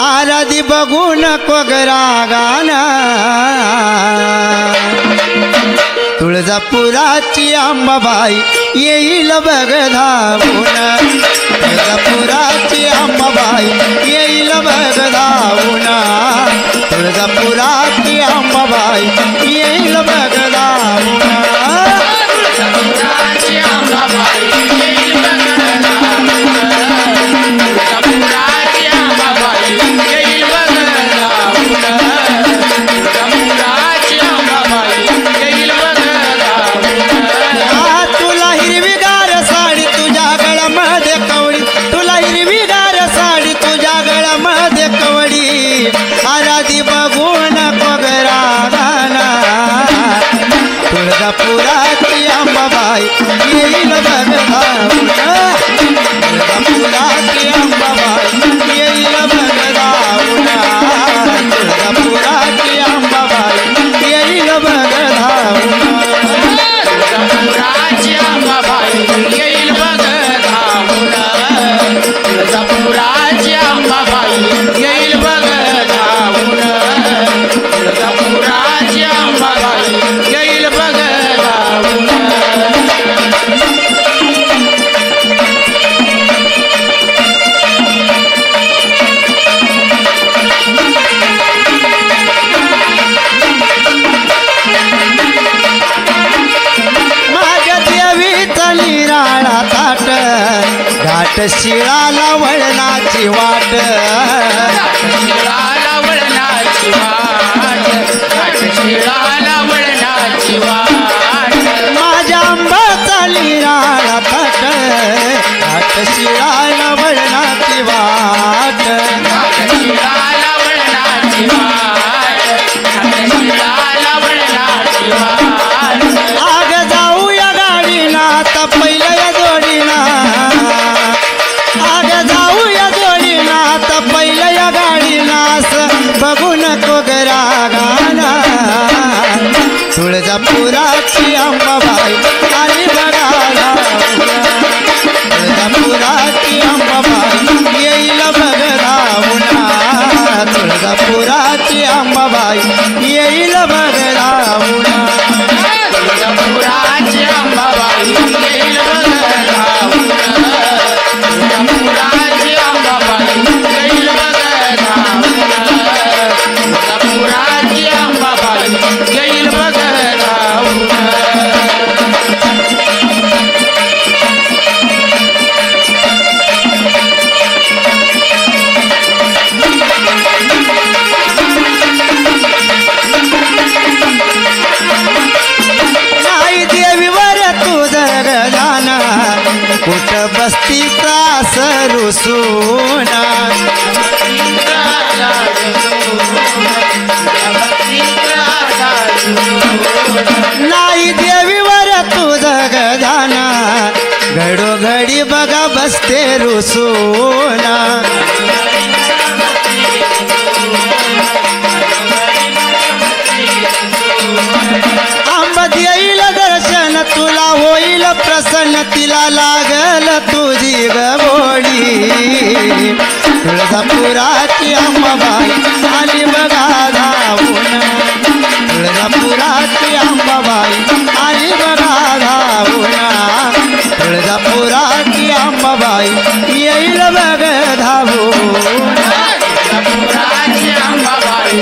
आराधी बघू नको गरागाना तुळजापुराची अंबाबाई येईल बघ धावून. तुळजापुराची अंबाबाई येईल बघ धावून. तुळजापुराची अंबाबाई येईल बघ धावून. आंबाबाई अंबाबाई. येईल बघावून शिळाला वळणाची वाट. शिळाला वळणाची वाट. शिळाला वळणाची वाट. माझ्या शिळाला वळणाची वाट. शिळाला वळणाची वाट. तुळजापुराची अंबाबाई आणि बघाला तुळजापुराची अंबाबाई येईल बघ धावूना तुळजापुराची अंबाबाई येईल बघ धावूना तुळजापुराची अंबाबाई येईल बघ વસ્તી ત્રાસરુ સોના નાઈ દેવી વર તું જગદાના ઘડો ઘડી બગા બસતે સોના અંબ દેઈ લગ तुला होईल प्रसन्न तिला लागल तुझी गोडी तुळजापुराची अंबाबाई आली बघा धावून. तुळजापुराची अंबाबाई आली बघा धावून. तुळजापुराची अंबाबाई येईल बघ धावून. तुळजापुराची अंबाबाई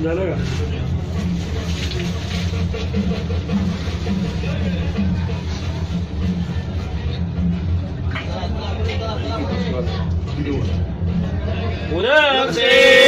날아가. 오늘 음식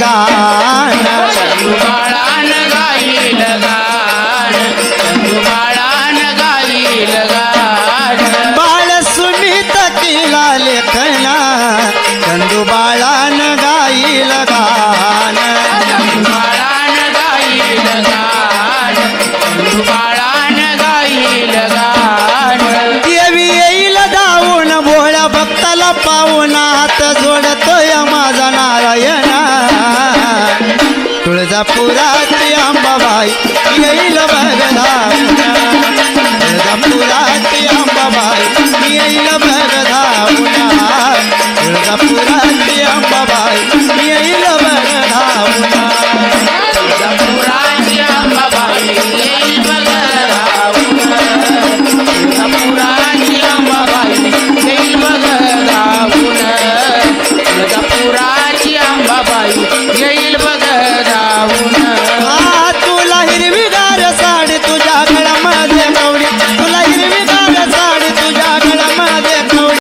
गाईल तुळजापुराची अंबाबाई येईल बघला तुळजापुराची अंबाबाई येईल बघला तुळजापुराची